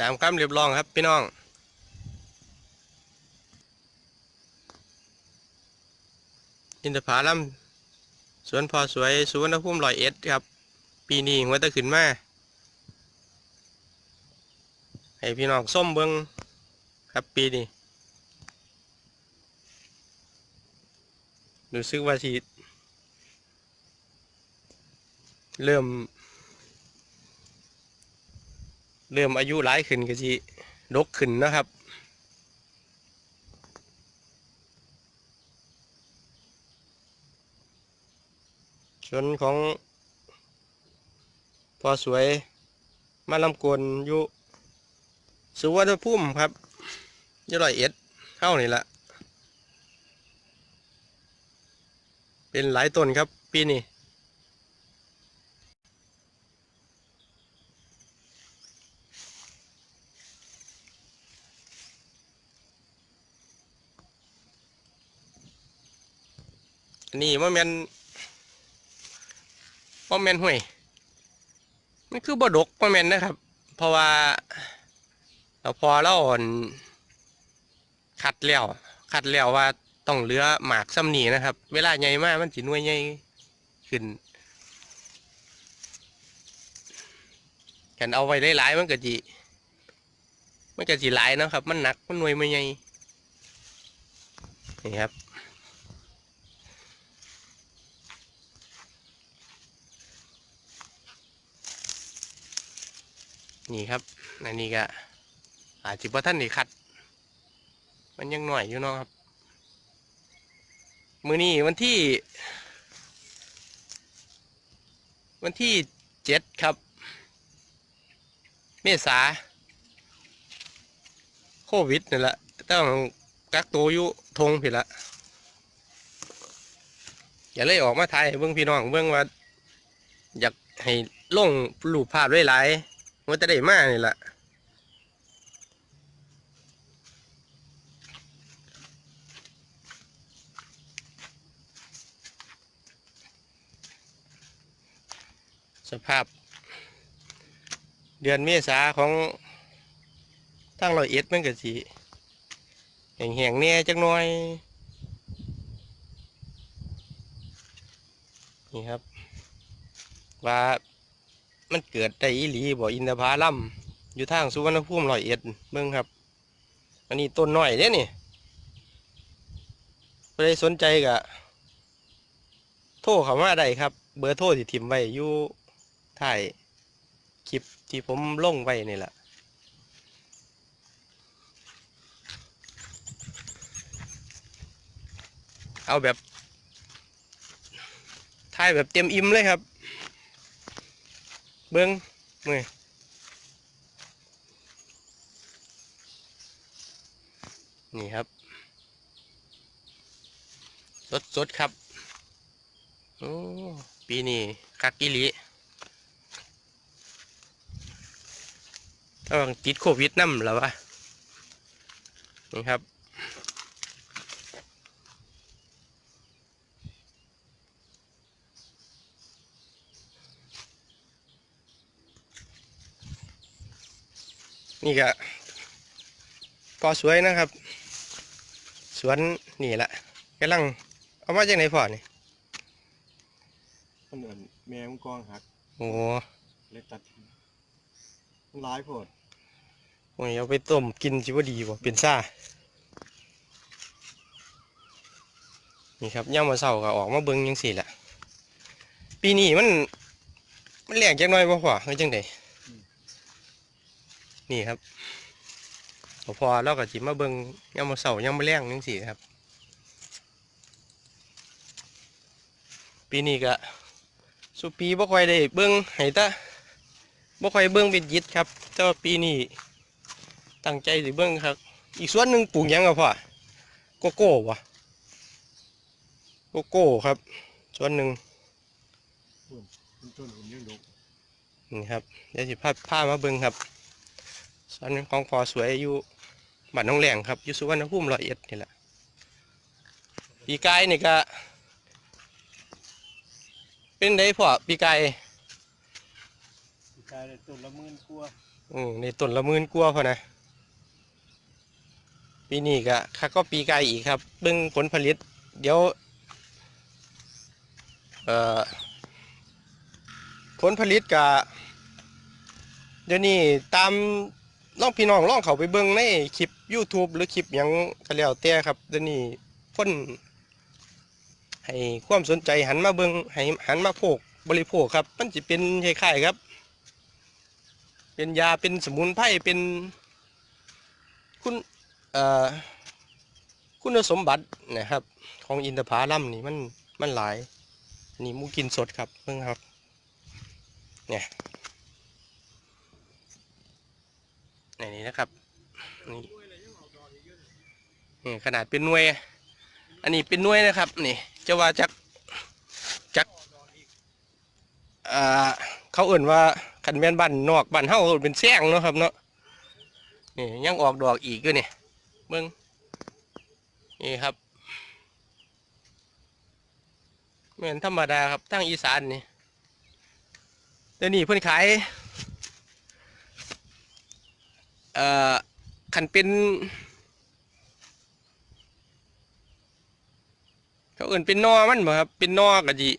ตามคำเรียบร้องครับพี่น้องอินทผลัมสวนพอสวยสุวรรณภูมิลอยเอ็ดครับ ปีนี้หัวตะขึ้นมาให้พี่น้องส้มเบิงครับปีนี้รู้สึกว่าสิเริ่ม เริ่มอายุหลายขึ้นก็สิดกขึ้นนะครับชนของพอสวยมาลำกวนอยู่สุวรรณภูมิครับยี่ร้อยเอ็ดเข้านี่ละเป็นหลายต้นครับปีนี้ นนี้ว่าแมนป้อมแมนห่วย มันคือบดกป้อมแมนนะครับ เพราะว่าเราพอเราอ่อนคัดแล้วคัดแล้วว่าต้องเลือหมากซ้ำหนีนะครับ เวลาใหญ่มากมันสิหน่วยใหญ่ขึ้นกันเอาไว้หลายๆมันก็จีมันก็จีหลายนะครับ มันหนักมันหน่วยไม่ใหญ่นี่ครับ นี่ครับอันนี้ก็อาจจะพ่ท่านได้คัด มันยังหน่อยอยู่เนาะครับ มือนี้วันที่ วันที่เจ็ดครับ เมษาโควิดนี่แหละต้องกักตัวอยู่ทงผิดละอย่าเลยออกมาถ่ายเบื้องพี่น้องเบื้องว่า อยากให้ลงรูปภาพหลาย ว่าจะได้มากนี่แหละสภาพ เดือนเมษาของทั้งร้อยเอ็ดมันก็สีแห้งๆเนี่ยจักหน่อย นี่ครับ ว่า มันเกิดได้อีหลีบ่อินทผลัมอยู่ทางสุวรรณภูมิร้อยเอ็ดเบิ่งครับ อันนี้ต้นน้อยเด้นี่ใครสนใจก็โทรเข้ามาได้ครับ เบอร์โทรที่ทิมไว้อยู่ท้ายคลิปที่ผมลงไว้นี่แหละเอาแบบถ่ายแบบเต็มอิ่มเลยครับ เบิ้งมือนี่ครับ สดสดๆครับ โอ้ ปีนี้คักกิลิต้องติดโควิดน้ำแล้ววะ นี่ครับ นี่ก็พอสวยนะครับ สวนนี่แหละกำลังเอามาจากไหนพ่อนี่มันเหมือนแมวกองหักโอ้เลยตัดทิ้งมันร้ายโพดโหเอาไปต้มกินจิว่าดีบ่เป็นซ่านี่ครับย่ามมาเศร้าก็ออกมาเบิ่งยังสี่แหละปีนี้มัน มันแรงจักหน่อยบ่พ่อเฮ้ยจังได นี่ครับพอพอเราก็จิมาเบิ่งย่ามมาเศร้าย่ามมาแรงยังสี่ครับ ปีนี้ก็สุปีบ่ค่อยได้เบิ่งให้ตาบ่ค่อยเบิ่งเป็นยิดครับแต่ว่าปีนี้ตั้งใจสิเบิ่งครับ อีกส่วนหนึ่งปลูกหยังก็พ่อโกโก้วะโกโก้ครับ ส่วนหนึ่งมันต้นผมยังดกนี่ครับเดี๋ยวสิพาพามาเบิ่งครับ ส่วนของพอสวยอยู่บ้านน้องแหลงครับอยู่สุวรรณภูมิร้อยเอ็ดนี่แหละปีกายนี่ก็ เป็นไดพ่อปีกายกลายเป็นต้นละหมื่นกว่าอืมในต้นละหมื่นกว่าพอนะปีนี้ก็คักก็ปีกายอีกครับเบิ่งผลผลิต เดี๋ยวเอ่อผลผลิตกะเดี๋ยวนี้ตาม น้องพี่น้องลองเขาไปเบิ่งในคลิป YouTube หรือคลิปหยังก็แล้วแต่ครับเดี๋ยวนี้คนให้ความสนใจหันมาเบิ่งให้หันมาโภคบริโภคครับ มันจะเป็นคล้ายๆครับ เป็นยาเป็นสมุนไพรเป็นคุณเอ่อคุณสมบัตินะครับ ของอินทผลัมนี่มันมันหลาย นี่มูกินสดครับเพิ่งครับ เนี่ย นี่นี่นะครับนี่นี่ขนาดเป็นหน่วย อันนี้เป็นหน่วยนะครับนี่จะว่าจากจากอ่าเขาเอื่นว่าขันแม่นบ้านนอกบ้านเฮาเป็นแซงเนาะครับเนาะนี่ยังออกดอกอีกด้วยนี่เบิ่งนี่ครับเหมือนธรรมดาครับทั้งอีสานนี่เดี๋ยวนี้เพิ่อนขาย เอ่อขันเป็นเขาเอื่นเป็นนอมันบ่ครับ เป็นนอกะจิ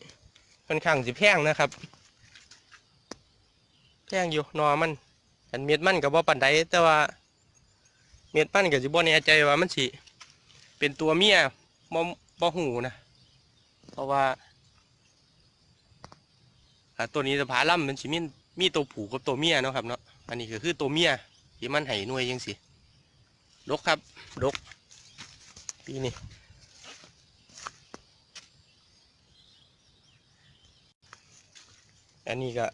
ค่อนข้างสิแพงนะครับ แพงอยู่นอมันอันเม็ดมันก็บ่ปานใดแต่ว่า เม็ดมันก็สิบ่แน่ใจว่ามันสิเป็นตัวเมียบ่บ่หูนะ เพราะว่าอ่าตัวนี้สภาล่ำมันสิมีมีตัวผูกับตัวเมียเนาะครับเนาะอันนี้ก็คือตัวเมีย ที่มันไห้หน่วยยังสิดกครับดกปีนี้อันนี้ก็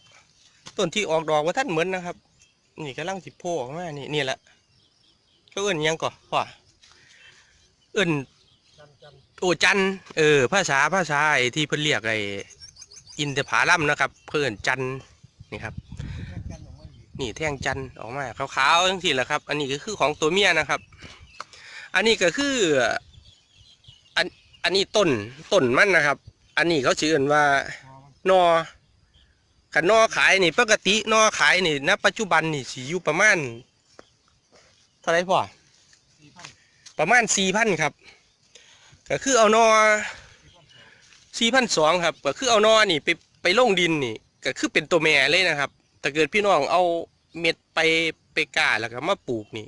ต้นที่ออกดอกว่าท่านเหมือนนะครับ นี่กำลังสิโผล่ออกมานี่นี่แหละก็เอื่นยังก่อนพ่อเอื่นโอจันเออภาษาภาษาไอ้ที่เพิ่นเรียกไอ้อินทผลัมนะครับ เพื่อนจันนี่ครับ นี่แท่งจันทร์ออกมาขาวๆทั้งทีแหละครับ อันนี้ก็คือของตัวเมียนะครับ อันนี้ก็คืออันอันนี้ต้นต้นมันนะครับ อันนี้เขาชื่อกันว่านอขันนอขายนี่ปกตินอขายนี่ณปัจจุบันนี่สีอยู่ประมาณเท่าไหรพ่อประมาณสี่พันครับ ก็คือเอานอสี่พันสองครับ ก็คือเอานอนี่ไปไปลงดินนี่ ก็คือเป็นตัวแม่เลยนะครับ แต่เกิดพี่น้องเอาเม็ดไปไปกาแล้วก็มาปลูกนี่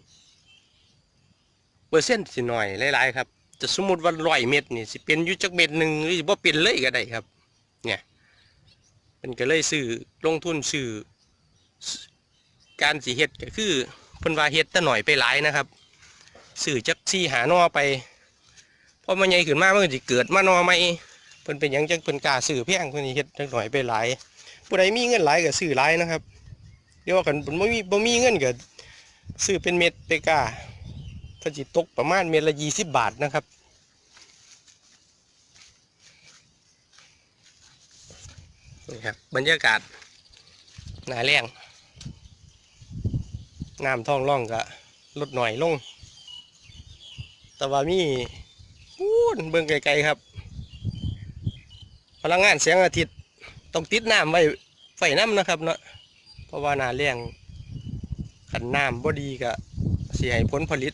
เปอร์เซ็นต์สิหน่อยหลายๆครับจะสมมติว่าร้อยเม็ดนี่สิเป็นอยู่จักเม็ดหนึ่งหรือว่าเป็นเลยก็ได้ครับ เนี่ยมันก็เลยซื้อลงทุนซื้อการสีเฮ็ดก็คือเพิ่นว่าเฮ็ดแต่หน่อยไปหลายนะครับซื้อจักซี่หานอไปพอมันใหญ่ขึ้นมามันก็สิเกิดมานอใหม่ เพิ่นเป็นหยังจังเพิ่นกล้าซื้อแพงเพิ่นสิเฮ็ดจังหน่อยไปหลายผู้ใดมีเงินหลายก็ซื้อหลายนะครับเดี๋ยวว่ากันเพิ่นบ่มีบ่มีเงินก็ซื้อเป็นเม็ดไปกล้าก็สิตกประมาณเม็ดละ20บบาทนะครับนี่ครับบรรยากาศหนาแรงน้ำท้องร่องก็ลดหน่อยลง แต่ว่ามีพูนเบิ่งไกลๆครับ พลังงานแสงอาทิตย์ต้องติดน้ำไว้ไฟน้ำนะครับเนาะเพราะว่านาแรงขันน้ำบ่ดีก็เสียให้ผลผลิต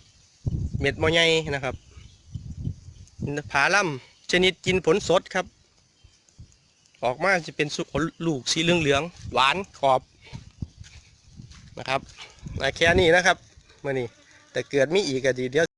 เม็ดบ่ใหญ่นะครับผาล่ำชนิดกินผลสดครับ ออกมาจะเป็นสุลูกสีเหลืองๆหลืองหวานกรอบนะครับอะแค่นี้นะครับมื่อนี้แต่เกิดมีอีกก็ดีเดียว